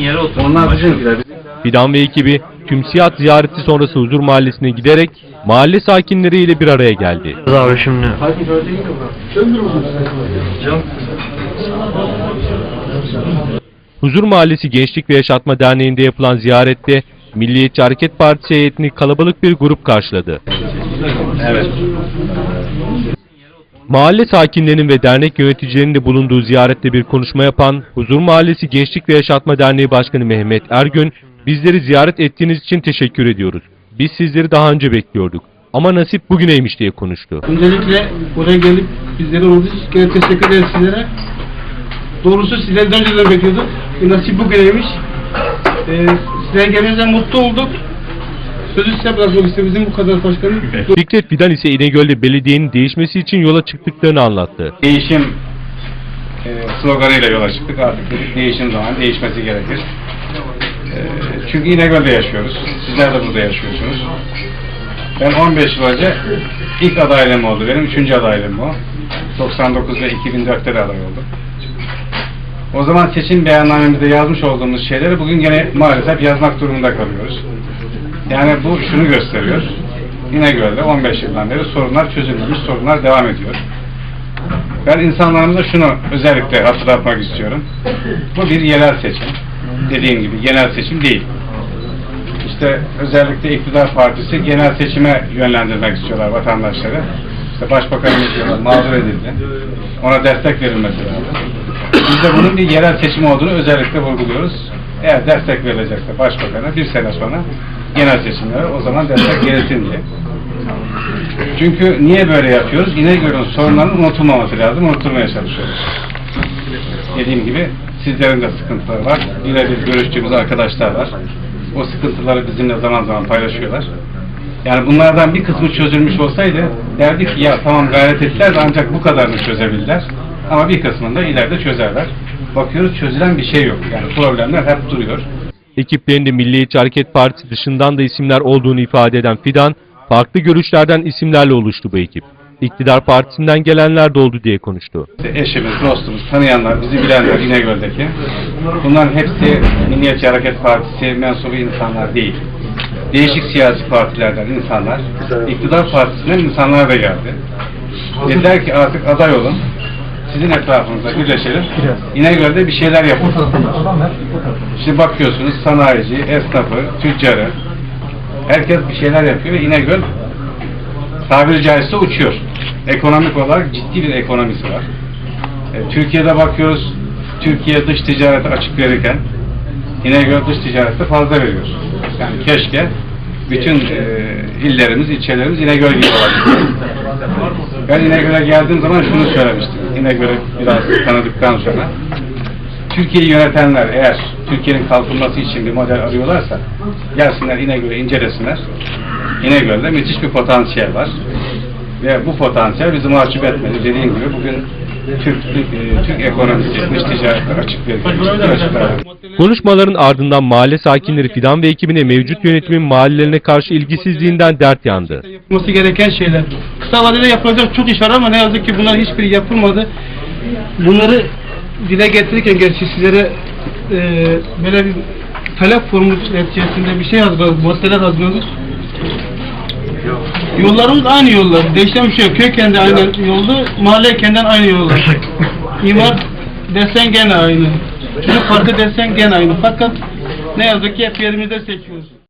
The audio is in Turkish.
yere oturun. Onlar bizimkiler. Fidan ve ekibi tümsiyat ziyareti sonrası Huzur Mahallesi'ne giderek mahalle sakinleriyle bir araya geldi. Abi şimdi. Huzur Mahallesi Gençlik ve Yaşatma Derneği'nde yapılan ziyarette Milliyetçi Hareket Partisi heyetini kalabalık bir grup karşıladı. Evet. Mahalle sakinlerinin ve dernek yöneticilerinin de bulunduğu ziyarette bir konuşma yapan Huzur Mahallesi Gençlik ve Yaşatma Derneği Başkanı Mehmet Ergün, bizleri ziyaret ettiğiniz için teşekkür ediyoruz. Biz sizleri daha önce bekliyorduk. Ama nasip bugüneymiş diye konuştu. Öncelikle buraya gelip bizlere olduğu için teşekkür ederiz sizlere. Doğrusu sizlerden önceden bekliyorduk. Nasip bugüneymiş. Ee, sizler gelince mutlu olduk. Sözü size bırakmak istedim. Bizim bu kadar başkanım. Fikret Fidan ise İnegöl'de belediyenin değişmesi için yola çıktıklarını anlattı. değişim e, sloganıyla yola çıktık. Artık dedik değişim zaman değişmesi gerekir. E, çünkü İnegöl'de yaşıyoruz. Sizler de burada yaşıyorsunuz. Ben 15 yıl önce ilk adaylığım oldu. Benim üçüncü adaylığım bu. 99 ve 2004'te de aday oldum. O zaman seçim beyannamemizde yazmış olduğumuz şeyleri bugün gene maalesef yazmak durumunda kalıyoruz. Yani bu şunu gösteriyor. İnegöl'de 15 yıldan beri sorunlar çözülmemiş, sorunlar devam ediyor. Ben insanlarımıza şunu özellikle hatırlatmak istiyorum. Bu bir yerel seçim. Dediğim gibi genel seçim değil. İşte özellikle iktidar partisi genel seçime yönlendirmek istiyorlar vatandaşları. İşte başbakanımız diyorlar mağdur edildi. Ona destek verilmesi lazım. Biz de bunun bir yerel seçim olduğunu özellikle vurguluyoruz. Eğer destek verilecekse başbakana bir sene sonra genel seçimlere o zaman destek diye. Çünkü niye böyle yapıyoruz? İnegöl'ün sorunlarının unutulmaması lazım. Unutulmaya çalışıyoruz. Dediğim gibi sizlerin de sıkıntıları var. Birebir görüştüğümüz arkadaşlar var. O sıkıntıları bizimle zaman zaman paylaşıyorlar. Yani bunlardan bir kısmı çözülmüş olsaydı derdik ki ya tamam gayret ettiler de ancak bu kadarını çözebilirler. Ama bir kısmını da ileride çözerler. Bakıyoruz çözülen bir şey yok. Yani problemler hep duruyor. Ekiplerinde Milliyetçi Hareket Partisi dışından da isimler olduğunu ifade eden Fidan, farklı görüşlerden isimlerle oluştu bu ekip. İktidar partisinden gelenler de oldu diye konuştu. Eşimiz, dostumuz, tanıyanlar, bizi bilenler İnegöl'deki. Bunların hepsi Milliyetçi Hareket Partisi mensubu insanlar değil. Değişik siyasi partilerden insanlar, iktidar partisinden insanlar da geldi. Dediler ki artık aday olun, sizin etrafınızda birleşelim, İnegöl'de bir şeyler yapın. Şimdi bakıyorsunuz sanayici, esnafı, tüccarı, herkes bir şeyler yapıyor ve İnegöl tabiri caizse uçuyor. Ekonomik olarak ciddi bir ekonomisi var. E, Türkiye'de bakıyoruz, Türkiye dış ticarete açık verirken İnegöl dış ticarette fazla veriyor. Yani keşke bütün e, illerimiz, ilçelerimiz İnegöl gibi olabilir. Ben İnegöl'e geldiğim zaman şunu söylemiştim. İnegöl'ü biraz tanıdıktan sonra. Türkiye'yi yönetenler eğer Türkiye'nin kalkınması için bir model arıyorlarsa gelsinler İnegöl'ü incelesinler. İnegöl'de müthiş bir potansiyel var. Ve bu potansiyel bizi mahcup etmedi. Dediğim gibi bugün Türk, e, Türk ekonomisi, dış ticaretler açık ciddi açıklar Konuşmaların ardından mahalle sakinleri Fidan ve ekibine mevcut yönetimin mahallelerine karşı ilgisizliğinden dert yandı. Yapılması gereken şeyler. Kısa vadede yapılacak çok iş var ama ne yazık ki bunlar hiçbiri yapılmadı. Bunları dile getirirken gerçi sizlere e, böyle bir talep formu neticesinde bir şey hazırladık, maddeler hazırladık. Yollarımız aynı yollar. Değişen bir şey yok. Köy kendi aynı yolda, mahalle kendi aynı yollar. İmar desen gene aynı. Çocuk parkı desen gene aynı. Fakat ne yazık ki hep yerimizde seçiyoruz.